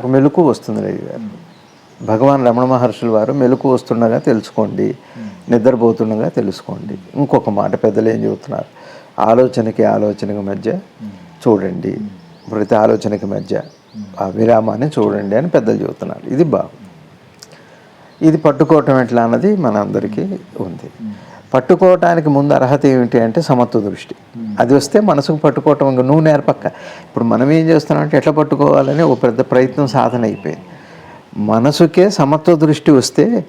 నాకు మెలకు వస్తుంది రవి గారు భగవాన్ రమణ మహర్షులు వారు మెలకు వస్తుండగా తెలుసుకోండి నిద్రపోతుండగా తెలుసుకోండి. ఇంకొక మాట పెద్దలు ఏం చెబుతున్నారు? ఆలోచనకి ఆలోచనకి మధ్య చూడండి ప్రతి ఆలోచనకి మధ్య ఆ విరామాన్ని చూడండి అని పెద్దలు చెబుతున్నారు. ఇది బాగు ఇది పట్టుకోవటం ఎట్లా అన్నది మన అందరికీ ఉంది. పట్టుకోవటానికి ముందు అర్హత ఏమిటి అంటే సమత్వ దృష్టి. అది వస్తే మనసుకు పట్టుకోవటం ఇంకా నువ్వు నేర్పక్క. ఇప్పుడు మనం ఏం చేస్తున్నాం అంటే ఎట్లా పట్టుకోవాలని ఒక పెద్ద ప్రయత్నం సాధన అయిపోయింది. మనసుకే సమత్వ దృష్టి వస్తే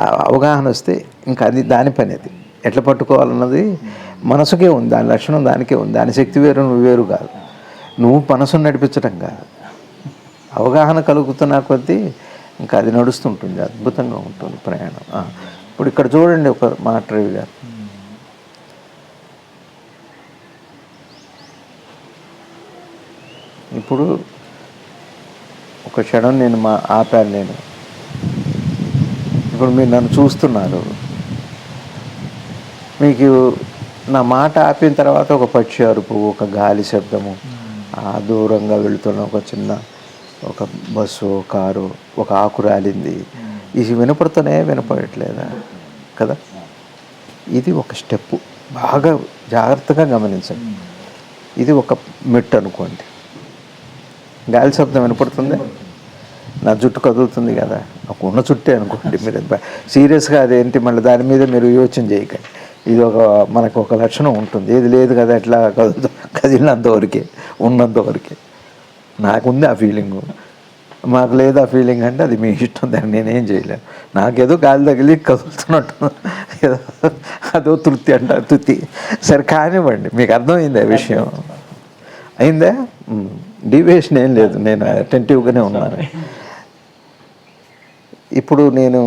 అవగాహన వస్తే ఇంకా అది దాని పని అది. ఎట్లా పట్టుకోవాలన్నది మనసుకే ఉంది. దాని లక్షణం దానికే ఉంది. దాని శక్తి వేరు నువ్వు వేరు కాదు. నువ్వు మనసును నడిపించడం కాదు. అవగాహన కలుగుతున్న కొద్దీ ఇంకా అది నడుస్తుంటుంది. అద్భుతంగా ఉంటుంది ప్రయాణం. ఇప్పుడు ఇక్కడ చూడండి ఒక మాట రవి గారు. ఇప్పుడు ఒక క్షణం నేను మా ఆపాను నేను. ఇప్పుడు మీరు నన్ను చూస్తున్నారు. మీకు నా మాట ఆపిన తర్వాత ఒక పక్షి అరుపు ఒక గాలి శబ్దము ఆ దూరంగా వెళుతున్న ఒక చిన్న ఒక బస్సు కారు ఒక ఆకు రాలింది. ఇది వినపడుతూనే వినపడట్లేదా? కదా? ఇది ఒక స్టెప్. బాగా జాగ్రత్తగా గమనించండి. ఇది ఒక మెట్ అనుకోండి. గాలి శబ్దం వినపడుతుంది. నా జుట్టు కదులుతుంది కదా. ఒక ఉన్న చుట్టే అనుకోండి. మీరు సీరియస్గా అదేంటి? మళ్ళీ దాని మీద మీరు యోచన చేయకండి. ఇది ఒక మనకు ఒక లక్షణం ఉంటుంది. ఏది లేదు కదా ఎట్లా కదులుతూ కదిలినంతవరకే ఉన్నంతవరకే నాకుంది ఆ ఫీలింగు. మాకు లేదు ఆ ఫీలింగ్ అంటే అది మీ ఇష్టం దాన్ని నేనేం చేయలేను. నాకేదో గాలి తగిలి కదులుతున్నట్టు ఏదో అదో తృప్తి అంట తృప్తి. సరే కానివ్వండి మీకు అర్థమైంది ఆ విషయం? అయిందా? డివేషన్ ఏం లేదు. నేను అటెంటివ్గానే ఉన్నాను. ఇప్పుడు నేను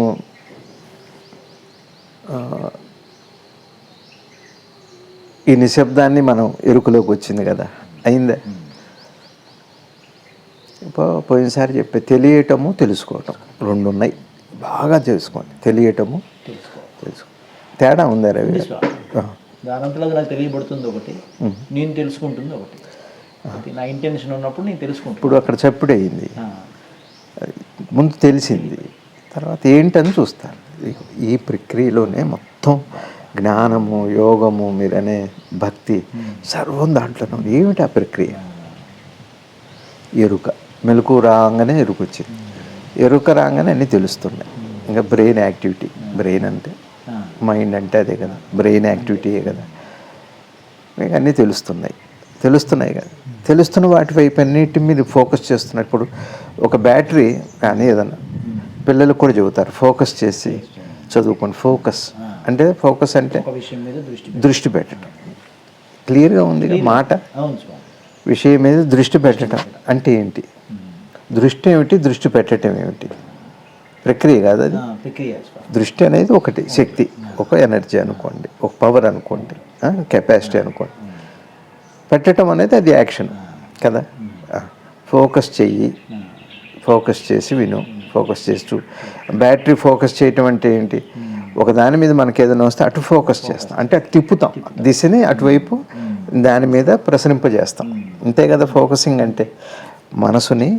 ఈ నిశ్శబ్దాన్ని మనం ఎరుకులోకి వచ్చింది కదా. అయిందా? పోయినసారి చెప్పే తెలియటము తెలుసుకోవటం. రెండు ఉన్నాయి బాగా తెలుసుకోండి. తెలియటము తెలుసుకో తేడా ఉందా రవి. దానంతలో నాకు తెలియబడుతుంది ఒకటి. నేను తెలుసుకుంటుంది ఒకటి. నా ఇంటెన్షన్ ఉన్నప్పుడు నేను తెలుసుకుంటాను ఇప్పుడు అక్కడ చప్పుడు అయింది. ముందు తెలిసింది. తర్వాత ఏంటని చూస్తారు ఇగో ఈ ప్రక్రియలోనే మొత్తం జ్ఞానము యోగము మీరనే భక్తి సర్వం దాంట్లోనే. ఉంది ఏమిటి ఆ ప్రక్రియ? ఎరుక. మెలకు రాగానే ఎరుక వచ్చింది ఎరుక రాగానే అన్నీ తెలుస్తున్నాయి. ఇంకా బ్రెయిన్ యాక్టివిటీ బ్రెయిన్ అంటే మైండ్ అంటే అదే కదా బ్రెయిన్ యాక్టివిటీయే కదా. మీకు అన్నీ తెలుస్తున్నాయి. తెలుస్తున్నాయి కదా. తెలుస్తున్న వాటి వైపు అన్నిటి మీద ఫోకస్ చేస్తున్నారు ఇప్పుడు ఒక బ్యాటరీ కానీ ఏదన్నా పిల్లలకు కూడా చెబుతారు ఫోకస్ చేసి చదువుకోండి ఫోకస్. అంటే ఫోకస్ అంటే దృష్టి పెట్టడం. క్లియర్గా ఉంది మాట? విషయం మీద దృష్టి పెట్టడం అంటే ఏంటి? దృష్టి ఏమిటి? దృష్టి పెట్టడం ఏమిటి? ప్రక్రియ కాదు అది. దృష్టి అనేది ఒకటి శక్తి. ఒక ఎనర్జీ అనుకోండి ఒక పవర్ అనుకోండి కెపాసిటీ అనుకోండి. పెట్టడం అనేది అది యాక్షన్ కదా? ఫోకస్ చెయ్యి ఫోకస్ చేసి విను ఫోకస్ చేసి చూ బ్యాటరీ ఫోకస్ చేయటం అంటే ఏంటి? ఒక దాని మీద మనకి ఏదైనా వస్తే అటు ఫోకస్ చేస్తాం. అంటే అటు తిప్పుతాం. దిశని అటువైపు దాని మీద ప్రసరింపజేస్తాం. అంతే కదా ఫోకసింగ్ అంటే. మనసుని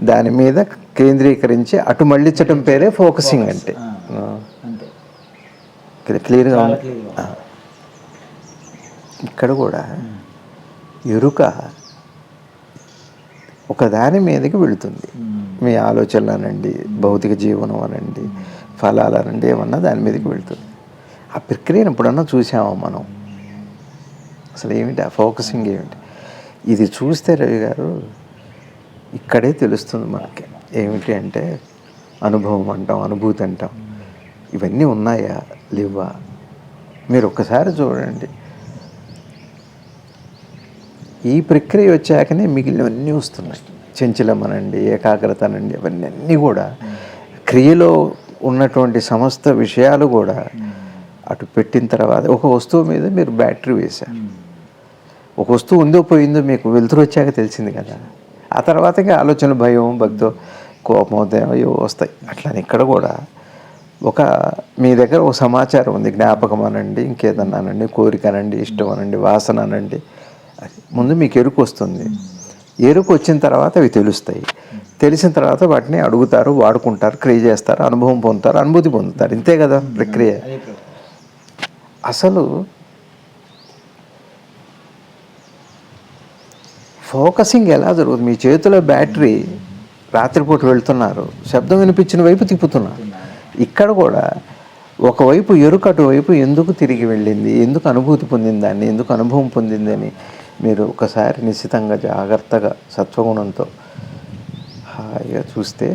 దాని మీద కేంద్రీకరించి అటు మళ్ళించటం పేరే ఫోకసింగ్ అంటే. ఇక్కడ క్లియర్గా. ఇక్కడ కూడా ఎరుక ఒక దాని మీదకి వెళుతుంది. మీ ఆలోచనలు అనండి భౌతిక జీవనం అనండి ఫలాలు అనండి ఏమన్నా దాని మీదకి వెళుతుంది. ఆ ప్రక్రియను ఎప్పుడన్నా చూసామా మనం? అసలు ఏమిటి? ఆ ఫోకసింగ్ ఏమిటి? ఇది చూస్తే రవి గారు ఇక్కడే తెలుస్తుంది మనకి. ఏమిటి అంటే అనుభవం అంటాం అనుభూతి అంటాం. ఇవన్నీ ఉన్నాయా? లేవా? మీరు ఒక్కసారి చూడండి. ఈ ప్రక్రియ వచ్చాకనే మిగిలినవన్నీ వస్తున్నాయి. చెంచలమనండి ఏకాగ్రత అనండి అవన్నీ అన్నీ కూడా. క్రియలో ఉన్నటువంటి సమస్త విషయాలు కూడా అటు పెట్టిన తర్వాత ఒక వస్తువు మీద మీరు బ్యాటరీ వేశారు. ఒక వస్తువు ఉందో పోయిందో మీకు వెలుతురు వచ్చాక తెలిసింది కదా. ఆ తర్వాత ఇంకా ఆలోచన భయం భక్తో కోపం అయ్యో వస్తాయి. అట్లానే ఇక్కడ కూడా ఒక మీ దగ్గర ఒక సమాచారం ఉంది. జ్ఞాపకం అనండి ఇంకేదన్నా అనండి కోరిక అనండి ఇష్టం అనండి వాసన అనండి. ముందు మీకు ఎరుకు వస్తుంది. ఎరుకు వచ్చిన తర్వాత అవి తెలుస్తాయి. తెలిసిన తర్వాత వాటిని అడుగుతారు వాడుకుంటారు క్రియ చేస్తారు అనుభవం పొందుతారు అనుభూతి పొందుతారు. ఇంతే కదా ప్రక్రియ. అసలు ఫోకసింగ్ ఎలా జరుగుతుంది? మీ చేతిలో బ్యాటరీ రాత్రిపూట వెళ్తున్నారు. శబ్దం వినిపించిన వైపు తిప్పుతున్నారు ఇక్కడ కూడా ఒకవైపు ఎరుక అటువైపు ఎందుకు తిరిగి వెళ్ళింది? ఎందుకు అనుభూతి పొందింది దాన్ని? ఎందుకు అనుభవం పొందింది అని మీరు ఒకసారి నిశ్చితంగా జాగ్రత్తగా సత్వగుణంతో హాయిగా చూస్తే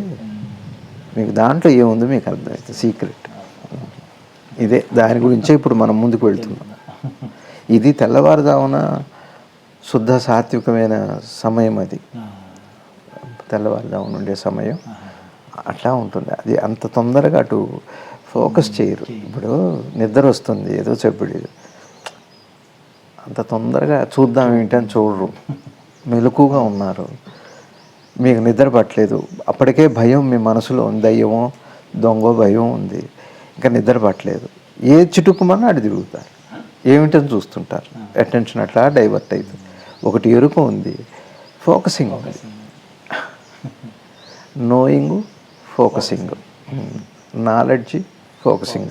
మీకు దాంట్లో ఏముంది మీకు అర్థమవుతుంది సీక్రెట్. ఇదే దాని గురించే ఇప్పుడు మనం ముందుకు వెళ్తున్నాం. ఇది తెల్లవారుజామున శుద్ధ సాత్వికమైన సమయం అది. ఆ, తెల్లవారుజామున ఉండే సమయం. అట్లా ఉంటుంది. అది అంత తొందరగా అటు ఫోకస్ చేయరు. ఇప్పుడు నిద్ర వస్తుంది ఏదో చెప్పుడు అంత తొందరగా చూద్దాం ఏంటని చూడరు. మెలకుగా ఉన్నారు. మీకు నిద్ర పట్టలేదు. అప్పటికే భయం మీ మనసులో ఉంది. దయ్యమో దొంగో భయం ఉంది. ఇంకా నిద్ర పట్టలేదు. ఏ చిటుకుమన్నా అటు తిరుగుతారు. ఏమిటని చూస్తుంటారు. అటెన్షన్ అట్లా డైవర్ట్ అవుతుంది ఒకటి ఎరుక ఉంది ఫోకసింగ్ ఉంది. Knowing focusing. Knowledge focusing.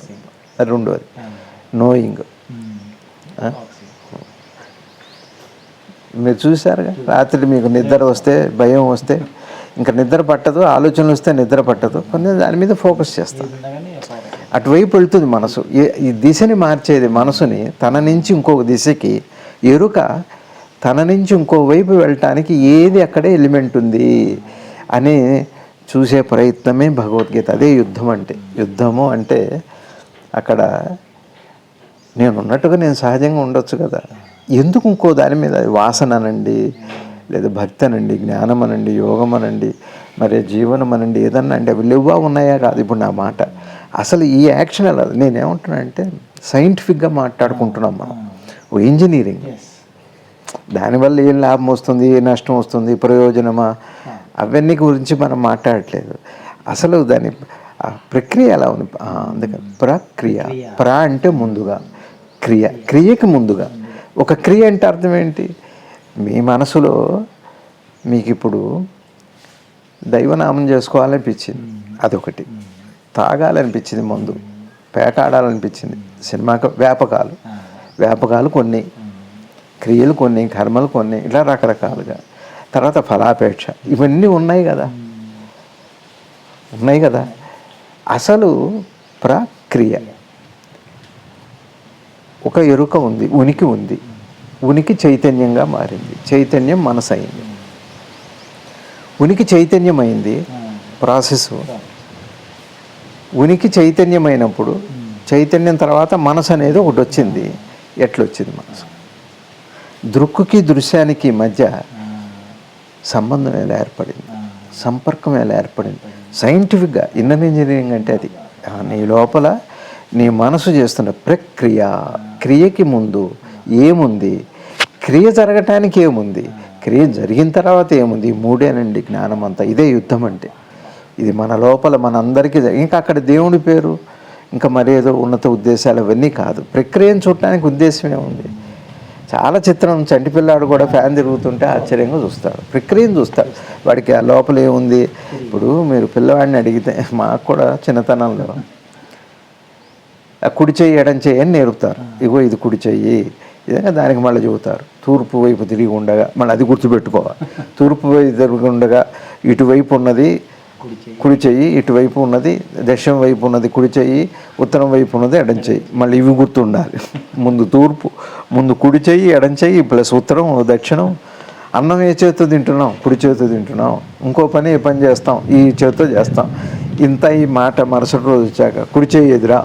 రెండోది. నోయింగ్. మీరు చూసారుగా రాత్రి మీకు నిద్ర వస్తే భయం వస్తే ఇంకా నిద్ర పట్టదు ఆలోచనలు వస్తే నిద్ర పట్టదు. కొన్ని దాని మీద ఫోకస్ చేస్తాం. అటువైపు వెళ్తుంది మనసు. ఈ దిశని మార్చేది మనసుని తన నుంచి ఇంకొక దిశకి ఎరుక తన నుంచి ఇంకో వైపు వెళ్ళటానికి ఏది అక్కడే ఎలిమెంట్ ఉంది అని చూసే ప్రయత్నమే భగవద్గీత. అదే యుద్ధం అంటే. యుద్ధము అంటే అక్కడ నేను ఉన్నట్టుగా నేను సహజంగా ఉండొచ్చు కదా. ఎందుకు ఇంకో దాని మీద? వాసన అనండి లేదా భక్తి అనండి జ్ఞానం అనండి యోగం అనండి మరి జీవనం అనండి ఏదన్నా అంటే అవి లేవా ఉన్నాయా కాదు. ఇప్పుడు నా మాట. అసలు ఈ యాక్షన్ ఎలా? నేనేమంటున్నానంటే సైంటిఫిక్గా మాట్లాడుకుంటున్నాం మనం. ఓ ఇంజనీరింగ్ దానివల్ల ఏం లాభం వస్తుంది? ఏ నష్టం వస్తుంది? ప్రయోజనమా? అవన్నీ గురించి మనం మాట్లాడట్లేదు. అసలు దాని ప్రక్రియ ఎలా ఉంది? అందుకని ప్రక్రియ. ప్ర అంటే ముందుగా. క్రియ. క్రియకి ముందుగా. ఒక క్రియ అంటే అర్థం ఏంటి? మీ మనసులో మీకు ఇప్పుడు దైవనామం చేసుకోవాలనిపించింది. అదొకటి. తాగాలనిపించింది ముందు. పేకాడాలనిపించింది సినిమాకి వ్యాపకాలు. వ్యాపకాలు కొన్ని. క్రియలు కొన్ని కర్మలు కొన్ని ఇలా రకరకాలుగా. తర్వాత ఫలాపేక్ష. ఇవన్నీ ఉన్నాయి కదా. ఉన్నాయి కదా. అసలు ప్రక్రియ. ఒక ఎరుక ఉంది ఉనికి ఉంది. ఉనికి చైతన్యంగా మారింది. చైతన్యం మనసు అయింది ఉనికి చైతన్యమైంది ప్రాసెస్. ఉనికి చైతన్యమైనప్పుడు చైతన్యం తర్వాత మనసు అనేది ఒకటి వచ్చింది ఎట్లొచ్చింది మనసు? దృక్కుకి దృశ్యానికి మధ్య సంబంధం ఎలా ఏర్పడింది? సంపర్కం ఎలా ఏర్పడింది? సైంటిఫిక్గా ఇన్నర్ ఇంజనీరింగ్ అంటే అది. నీ లోపల నీ మనసు చేస్తున్న ప్రక్రియ క్రియకి ముందు ఏముంది? క్రియ జరగటానికి ఏముంది? క్రియ జరిగిన తర్వాత ఏముంది? ఈ మూడేనండి జ్ఞానం అంతా ఇదే యుద్ధం అంటే. ఇది మన లోపల మనందరికీ ఇంకా అక్కడ దేవుడి పేరు ఇంకా మరేదో ఉన్నత ఉద్దేశాలు అవన్నీ కాదు. ప్రక్రియను చూడటానికి ఉద్దేశమే ఉంది చాలా చిత్రం చంటి పిల్లాడు కూడా ఫ్యాన్ తిరుగుతుంటే ఆశ్చర్యంగా చూస్తాడు ప్రక్రియను చూస్తాడు వాడికి ఆ లోపల ఏముంది? ఇప్పుడు మీరు పిల్లవాడిని అడిగితే మాకు కూడా చిన్నతనంలో ఆ కుడి చెయ్యి ఎడం చెయ్యి అని నేర్పుతారు. ఇగో ఇది కుడి చెయ్యి. ఇదే దానికి మళ్ళీ చెబుతారు. తూర్పు వైపు తిరిగి ఉండగా మళ్ళీ అది గుర్తుపెట్టుకోవాలి. తూర్పు వైపు తిరిగి ఉండగా ఇటువైపు ఉన్నది కుడి చెయ్యి. కుడి చెయ్యి ఇటువైపు ఉన్నది దక్షిణం వైపు ఉన్నది కుడి చెయ్యి ఉత్తరం వైపు ఉన్నది ఎడం చెయ్యి. మళ్ళీ ఇవి గుర్తుండాలి. ముందు తూర్పు ముందు కుడి చెయ్యి ఎడం చెయ్యి ప్లస్ ఉత్తరం దక్షిణం. అన్నం ఏ చేతితో తింటున్నాం కుడి చేతితో తింటున్నాం ఇంకో పని ఏ పని చేస్తాం? ఈ చేతితో చేస్తాం. ఇంత ఈ మాట మరుసటి రోజు వచ్చాక కుడి చెయ్యి ఎదురా?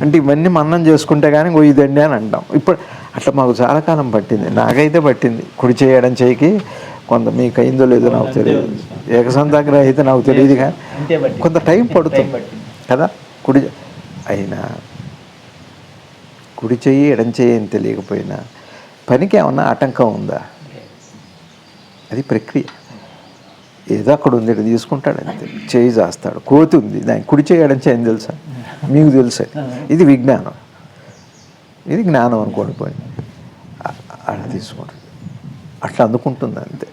అంటే ఇవన్నీ మన్నం చేసుకుంటే కానీ ఇదండి అని అంటాం. ఇప్పుడు అట్లా మాకు చాలా కాలం పట్టింది. నాకైతే పట్టింది. కుడి చేయడం చేయికి కొంత మీకు అయిందో లేదో నాకు తెలియదు. ఏకసంతాగ్రహ అయితే నాకు తెలియదు కానీ కొంత టైం పడుతుంది. కదా? కుడి అయినా కుడి చెయ్యి ఎడం చెయ్యి అని తెలియకపోయినా పనికి ఏమన్నా ఆటంకం ఉందా? అది ప్రక్రియ. ఏదో అక్కడ ఉంది ఇక్కడ తీసుకుంటాడు అంతే. చేయి చేస్తాడు కోతి ఉంది దానికి కుడి చేయడం చేయని తెలుసా? మీకు తెలుసా. ఇది విజ్ఞానం. ఇది జ్ఞానం అనుకోండి పోయింది అలా తీసుకుంటుంది అట్లా అందుకుంటుంది అంతే.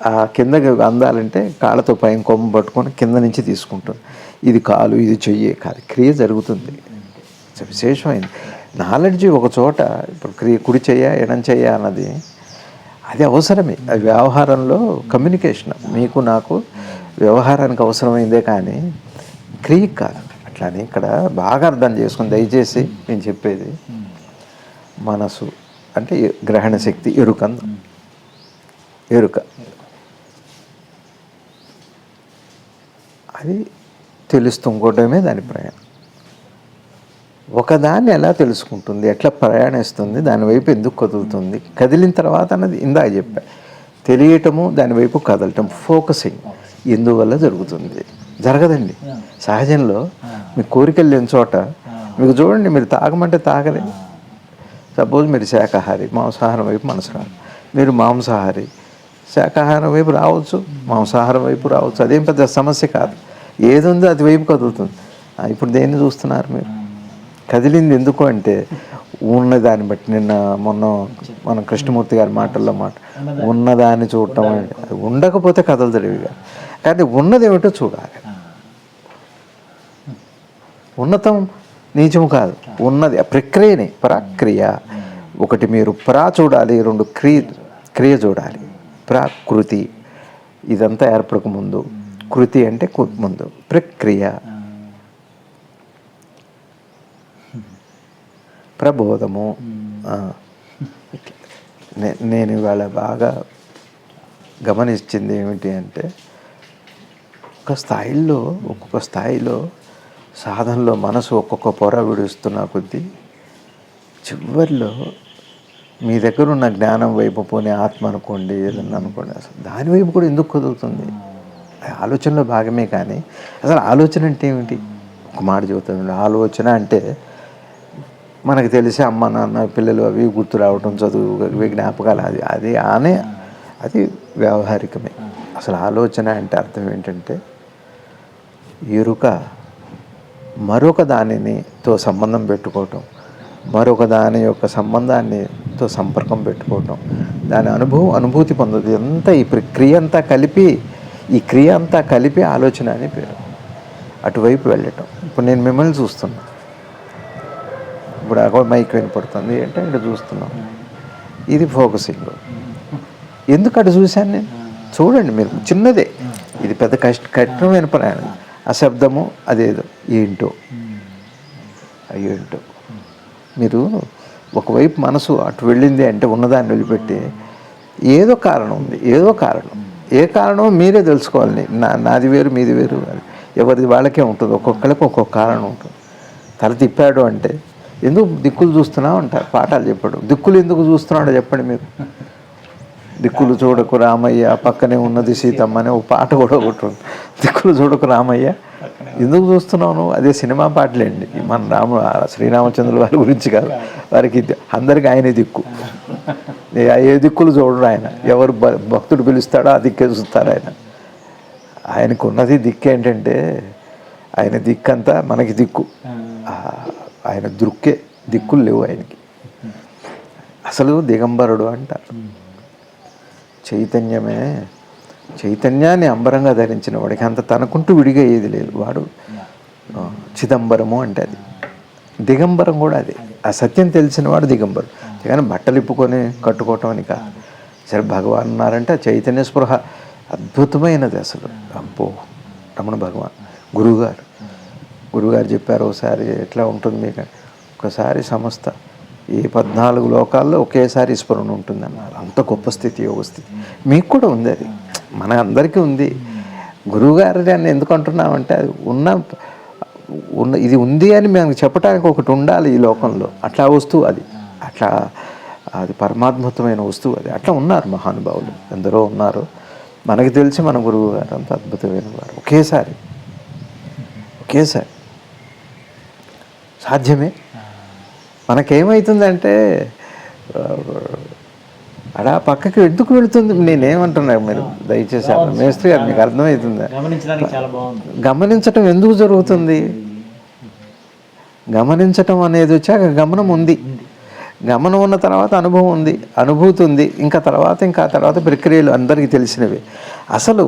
ఆ కిందకి అందాలంటే కాళ్ళతో పైన కొమ్మ పట్టుకొని కింద నుంచి తీసుకుంటుంది. ఇది కాలు ఇది చెయ్యి కాదు క్రియ జరుగుతుంది. విశేషమైంది. నాలెడ్జ్ ఒక చోట ఇప్పుడు క్రియ కుడి చెయ్య ఎడం చెయ్య అన్నది అది అవసరమే. అది వ్యవహారంలో కమ్యూనికేషన్. మీకు నాకు వ్యవహారానికి అవసరమైందే కానీ క్రియ కాదు. అట్లానే ఇక్కడ బాగా అర్థం చేసుకుని దయచేసి నేను చెప్పేది మనసు అంటే గ్రహణ శక్తి ఎరుకంద ఎరుక. అది తెలుస్తుంకోవడమే దాని ప్రయాణం. ఒకదాన్ని ఎలా తెలుసుకుంటుంది? ఎట్లా ప్రయాణిస్తుంది? దాని వైపు ఎందుకు కదులుతుంది? కదిలిన తర్వాత అన్నది ఇందాక చెప్పా. తెలియటము దాని వైపు కదలటం ఫోకసింగ్ ఎందువల్ల జరుగుతుంది? జరగదండి. సహజంలో మీ కోరికలు లేని చోట మీకు చూడండి మీరు తాగమంటే తాగలే సపోజ్ మీరు శాకాహారి మాంసాహారం వైపు మనసు రాదు. మీరు మాంసాహారి శాకాహారం వైపు రావచ్చు మాంసాహారం వైపు రావచ్చు. అదేం పెద్ద సమస్య కాదు. ఏది ఉందో అది వైపు కదులుతుంది. ఇప్పుడు దేన్ని చూస్తున్నారు మీరు? కదిలింది ఎందుకు అంటే ఉన్న దాన్ని బట్టి నిన్న మొన్న మన కృష్ణమూర్తి గారి మాటల్లో మాట ఉన్నదాన్ని చూడటం అంటే అది ఉండకపోతే కదలదు ఇవిగా కానీ ఉన్నది ఏమిటో చూడాలి. ఉన్నతం నీచం కాదు. ఉన్నది ఆ ప్రక్రియని ప్రక్రియ. ఒకటి మీరు ప్రా చూడాలి రెండు క్రియ క్రియ చూడాలి. ప్రాకృతి ఇదంతా ఏర్పడక ముందు. కృతి అంటే ముందు. ప్రక్రియ. ప్రబోధము. నేను ఇవాళ బాగా గమనించింది ఏమిటి అంటే ఒక స్థాయిలో ఒక్కొక్క స్థాయిలో సాధనలో మనసు ఒక్కొక్క పొర విడుస్తున్న కొద్దీ చివరిలో మీ దగ్గర ఉన్న జ్ఞానం వైపు పోనీ ఆత్మ అనుకోండి ఏదన్నా అనుకోండి అసలు దాని వైపు కూడా ఎందుకు కుదురుతుంది? ఆలోచనలో భాగమే కానీ అసలు ఆలోచన అంటే ఏమిటి? ఒక మాట చెబుతుంది ఆలోచన అంటే మనకు తెలిసి అమ్మ నాన్న పిల్లలు అవి గుర్తు రావటం చదువు జ్ఞాపకాలు. అది అది ఆనే అది వ్యావహారికమే. అసలు ఆలోచన అంటే అర్థం ఏంటంటే ఎరుక మరొక దానినితో సంబంధం పెట్టుకోవటం మరొక దాని యొక్క సంబంధాన్నితో సంపర్కం పెట్టుకోవటం దాని అనుభవం అనుభూతి పొందదు. అంతా ఈ ప్రక్రియ అంతా కలిపి ఈ క్రియ అంతా కలిపి ఆలోచన అని పేరు. అటువైపు వెళ్ళటం. ఇప్పుడు నేను మిమ్మల్ని చూస్తున్నా. ఇప్పుడు మైక్ వినపడుతుంది అంటే ఇక్కడ చూస్తున్నాం. ఇది ఫోకసింగ్ ఎందుకు అటు చూశాను నేను? చూడండి మీరు చిన్నదే. ఇది పెద్ద కష్ట కఠినమైన ప్రయాణం ఆ శబ్దము అదేదో ఏంటో అయ్యేంటో మీరు ఒకవైపు మనసు అటు వెళ్ళింది అంటే ఉన్నదాన్ని వదిలిపెట్టి ఏదో కారణం ఉంది ఏదో కారణం. ఏ కారణం మీరే తెలుసుకోవాలి. నా నాది వేరు మీది వేరు. ఎవరిది వాళ్ళకే ఉంటుంది ఒక్కొక్కరికి ఒక్కొక్క కారణం ఉంటుంది. తల తిప్పాడు అంటే ఎందుకు దిక్కులు చూస్తున్నావు అంటారు? పాఠాలు చెప్పాడు. దిక్కులు ఎందుకు చూస్తున్నాడో చెప్పండి మీరు. దిక్కులు చూడకు రామయ్య పక్కనే ఉన్నది సీతమ్మ అనే ఒక పాట కూడా ఒకటి ఉంది దిక్కులు చూడకు రామయ్య. ఎందుకు చూస్తున్నావు అదే సినిమా పాటలేండి. మన రాము శ్రీరామచంద్రుల వారి గురించి కాదు. వారికి అందరికి ఆయనే దిక్కు. ఏ దిక్కులు చూడరు ఆయన. ఎవరు భక్తుడు పిలుస్తాడో ఆ దిక్కే చూస్తారు ఆయన. ఆయనకు ఉన్నది దిక్కు ఏంటంటే ఆయన దిక్కంతా మనకి దిక్కు. ఆయన దృక్కే దిక్కులు లేవు ఆయనకి. అసలు దిగంబరుడు అంటారు. చైతన్యమే చైతన్యాన్ని అంబరంగా ధరించిన వాడికి అంత తనకుంటూ విడిగా ఏది లేదు. వాడు చిదంబరము అంటే అది. దిగంబరం కూడా అది. ఆ సత్యం తెలిసిన వాడు దిగంబరం. కానీ బట్టలు ఇప్పుకొని కట్టుకోవటం అని కాదు. సరే భగవాన్ ఉన్నారంటే ఆ చైతన్య స్పృహ అద్భుతమైనది అసలు. అబ్బో రమణ భగవాన్ గురువుగారు. గురువుగారు చెప్పారు ఒకసారి ఎట్లా ఉంటుంది మీకు? ఒకసారి సంస్థ ఈ పద్నాలుగు లోకాల్లో ఒకేసారి స్మరణ ఉంటుంది అన్నారు అంత గొప్ప స్థితి యోగ స్థితి. మీకు కూడా ఉంది అది. మన అందరికీ ఉంది. గురువుగారు అని ఎందుకు అంటున్నామంటే అది ఉన్న ఉన్న ఇది ఉంది అని మేము చెప్పడానికి ఒకటి ఉండాలి ఈ లోకంలో. అట్లా వస్తువు అది. అట్లా అది పరమాత్మతమైన వస్తువు అది. అట్లా ఉన్నారు మహానుభావులు. ఎందరో ఉన్నారు. మనకి తెలిసి మన గురువు గారు అంత అద్భుతమైన వారు. ఒకేసారి. ఒకేసారి. సాధ్యమే. మనకేమవుతుందంటే అడా పక్కకి ఎందుకు వెళుతుంది? నేనేమంటున్నా మీరు దయచేసి మేస్త్రి గారు మీకు అర్థమవుతుందా గమనించటం ఎందుకు జరుగుతుంది? గమనించటం అనేది వచ్చాక గమనం ఉంది. గమనం ఉన్న తర్వాత అనుభవం ఉంది అనుభూతి ఉంది. ఇంకా తర్వాత ఇంకా తర్వాత ప్రక్రియలు అందరికీ తెలిసినవి. అసలు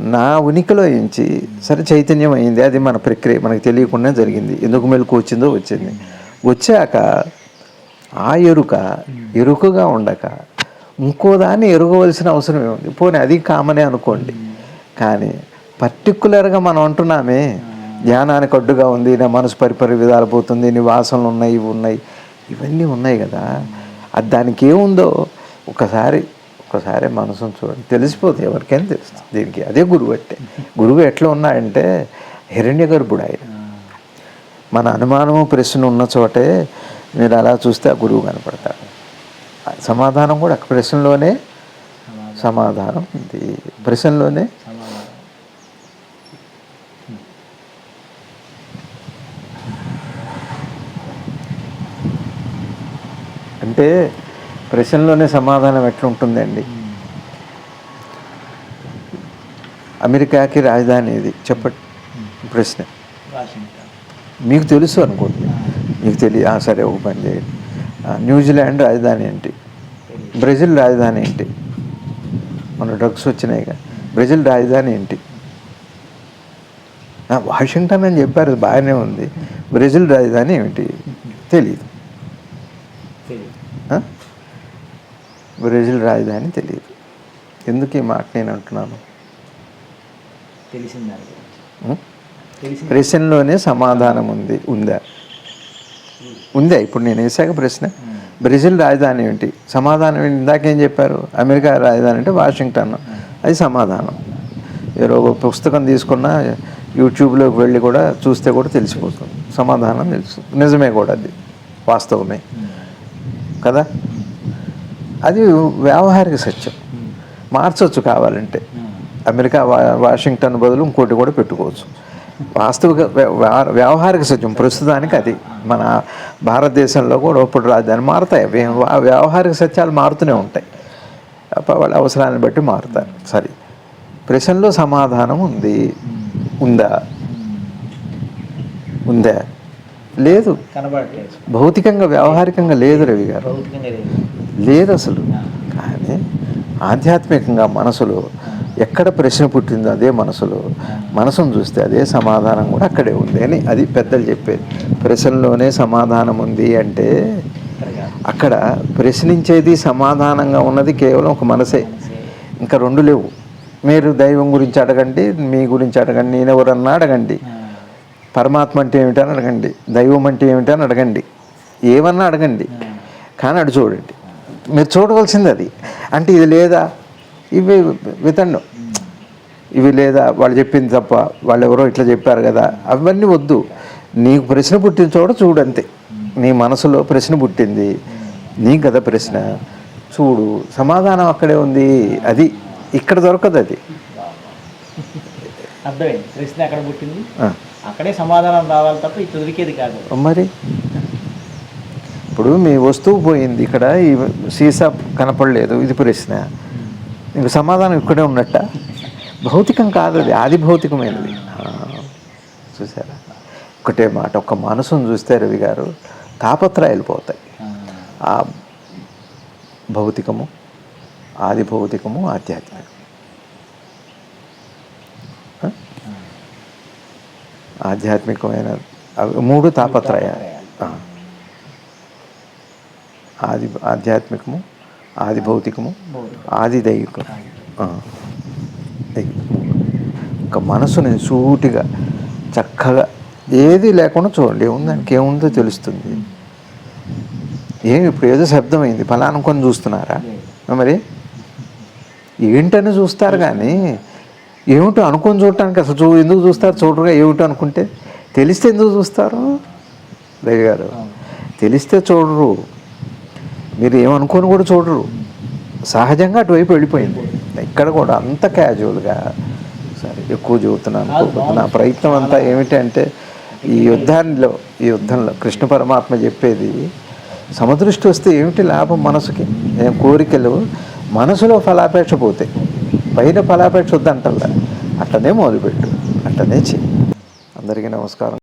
నా ఉనికిలో ఎంచి సరే చైతన్యం అయింది. అది మన ప్రక్రియ మనకు తెలియకుండా జరిగింది. ఎందుకు మెలకు వచ్చిందో వచ్చింది. వచ్చాక ఆ ఎరుక ఎరుకగా ఉండక ఇంకో దాన్ని ఎరుగవలసిన అవసరం ఏముంది పోనీ అది కామనే అనుకోండి. కానీ పర్టికులర్గా మనం అంటున్నామే ధ్యానానికి అడ్డుగా ఉంది నా మనసు పరిపరి విధాలు పోతుంది నీ వాసనలు ఉన్నాయి ఇవి ఉన్నాయి ఇవన్నీ ఉన్నాయి కదా. అది దానికి ఏముందో ఒకసారి ఒక్కసారి మనసును చూడండి. తెలిసిపోతే ఎవరికైనా తెలుస్తుంది దీనికి. అదే గురువు అంటే. గురువు ఎట్లా ఉన్నాడంటే హిరణ్య గర్భుడు ఆయన. మన అనుమానము ప్రశ్న ఉన్న చోటే మీరు అలా చూస్తే ఆ గురువు కనపడతాడు. సమాధానం కూడా ప్రశ్నలోనే సమాధానం ఇది ప్రశ్నలోనే అంటే ప్రశ్నలోనే సమాధానం ఎట్లుంటుందండి? అమెరికాకి రాజధాని ఇది. చెప్పండి. ప్రశ్న. మీకు తెలుసు అనుకోండి. మీకు తెలియ సరే ఒక పని చేయండి. న్యూజిలాండ్ రాజధాని ఏంటి? బ్రెజిల్ రాజధాని ఏంటి? మన డ్రగ్స్ వచ్చినాయిగా బ్రెజిల్ రాజధాని ఏంటి? వాషింగ్టన్ అని చెప్పారు. అది బాగానే ఉంది. బ్రెజిల్ రాజధాని ఏమిటి? తెలియదు బ్రెజిల్ రాజధాని తెలియదు. ఎందుకు ఈ మాట నేను అంటున్నాను? ప్రశ్నలోనే సమాధానం ఉంది ఉందా? ఉందా? ఇప్పుడు నేను వేసాక ప్రశ్న. బ్రెజిల్ రాజధాని ఏంటి? సమాధానం ఏంటి? ఇందాకేం చెప్పారు? అమెరికా రాజధాని అంటే వాషింగ్టన్. అది సమాధానం. ఒక పుస్తకం తీసుకున్నా యూట్యూబ్లోకి వెళ్ళి కూడా చూస్తే కూడా తెలిసిపోతుంది. సమాధానం తెలుసు. నిజమే కూడా అది. వాస్తవమే. కదా? అది వ్యావహారిక సత్యం. మార్చవచ్చు కావాలంటే. అమెరికా వాషింగ్టన్ బదులు ఇంకోటి కూడా పెట్టుకోవచ్చు. వాస్తవిక వ్య- వ్యా- వ్యావహారిక సత్యం. ప్రస్తుతానికి అది. మన భారతదేశంలో కూడా ఇప్పుడు రాజధాని మారుతాయి. వ్యావహారిక సత్యాలు మారుతూనే ఉంటాయి. వాళ్ళ అవసరాన్ని బట్టి మారుతారు. సరే. ప్రశ్నలో సమాధానం ఉంది. ఉందా? ఉందా? లేదు. భౌతికంగా వ్యావహారికంగా లేదు రవి గారు. లేదు అసలు. కానీ ఆధ్యాత్మికంగా మనసులో ఎక్కడ ప్రశ్న పుట్టిందో అదే మనసులో. మనసును చూస్తే అదే సమాధానం కూడా అక్కడే ఉంది అని అది పెద్దలు చెప్పేది. ప్రశ్నలోనే సమాధానం ఉంది అంటే అక్కడ ప్రశ్నించేది సమాధానంగా ఉన్నది కేవలం ఒక మనసే. ఇంకా రెండు లేవు. మీరు దైవం గురించి అడగండి మీ గురించి అడగండి నేను ఎవరన్నా అడగండి. పరమాత్మ అంటే ఏమిటని అడగండి దైవం అంటే ఏమిటని అడగండి. ఏమన్నా అడగండి. కానీ అటు చూడండి. మీరు చూడవలసింది అది. అంటే ఇది లేదా? ఇవి వితండం. ఇవి లేదా? వాళ్ళు చెప్పింది తప్ప వాళ్ళు ఎవరో ఇట్లా చెప్పారు కదా. అవన్నీ వద్దు. నీకు ప్రశ్న పుట్టిన చోట చూడంతే. నీ మనసులో ప్రశ్న పుట్టింది. నీకు కదా ప్రశ్న? చూడు. సమాధానం అక్కడే ఉంది. అది ఇక్కడ దొరకదు అది. అర్థమైంది. ప్రశ్న ఎక్కడ పుట్టింది. అక్కడే సమాధానం రావాలి తప్ప ఇది దొరికేది కాదు. మరి? ఇప్పుడు మీ వస్తువు పోయింది ఇక్కడ ఈ సీసా కనపడలేదు ఇది ప్రశ్న. ఇంక సమాధానం ఇక్కడే ఉన్నట్ట? భౌతికం కాదు అది ఆది భౌతికమైనది. చూసారా? ఒకటే మాట ఒక మనసును చూస్తే రవి గారు తాపత్రయాలు పోతాయి ఆ, భౌతికము ఆది భౌతికము ఆధ్యాత్మికం ఆధ్యాత్మికమైన అవి మూడు తాపత్రయాలు. ఆది ఆధ్యాత్మికము ఆది భౌతికము భౌతికం. ఆది దైవికం ఆ. దైవికం. ఒక మనసుని సూటిగా చక్కగా ఏది లేకుండా చూడండి. ఏముంది దానికి ఏముందో తెలుస్తుంది. ఏం ఇప్పుడు ఏదో శబ్దం అయింది ఫలానా కొని చూస్తున్నారా? మరి ఏంటని చూస్తారు కానీ ఏమిటో అనుకొని చూడటానికి అసలు చూ ఎందుకు చూస్తారు? చూడరుగా ఏమిటో అనుకుంటే తెలిస్తే ఎందుకు చూస్తారు? రవి గారు తెలిస్తే చూడరు. మీరు ఏమనుకొని కూడా చూడరు. సహజంగా అటువైపు వెళ్ళిపోయింది. ఇక్కడ కూడా అంత క్యాజువల్గా సరే ఎక్కువ అనుకోకూడదు. నా ప్రయత్నం అంతా ఏమిటంటే ఈ యుద్ధాల్లో ఈ యుద్ధంలో కృష్ణ పరమాత్మ చెప్పేది సమదృష్టి వస్తే ఏమిటి లాభం మనసుకి? ఏం కోరికలు? మనసులో ఫలాపేక్ష పోతాయి పైన ఫలాపేక్ష వద్దంటల్లా. అట్లనే మొదలుపెట్టు అట్లనే చెయ్యి. అందరికీ నమస్కారం.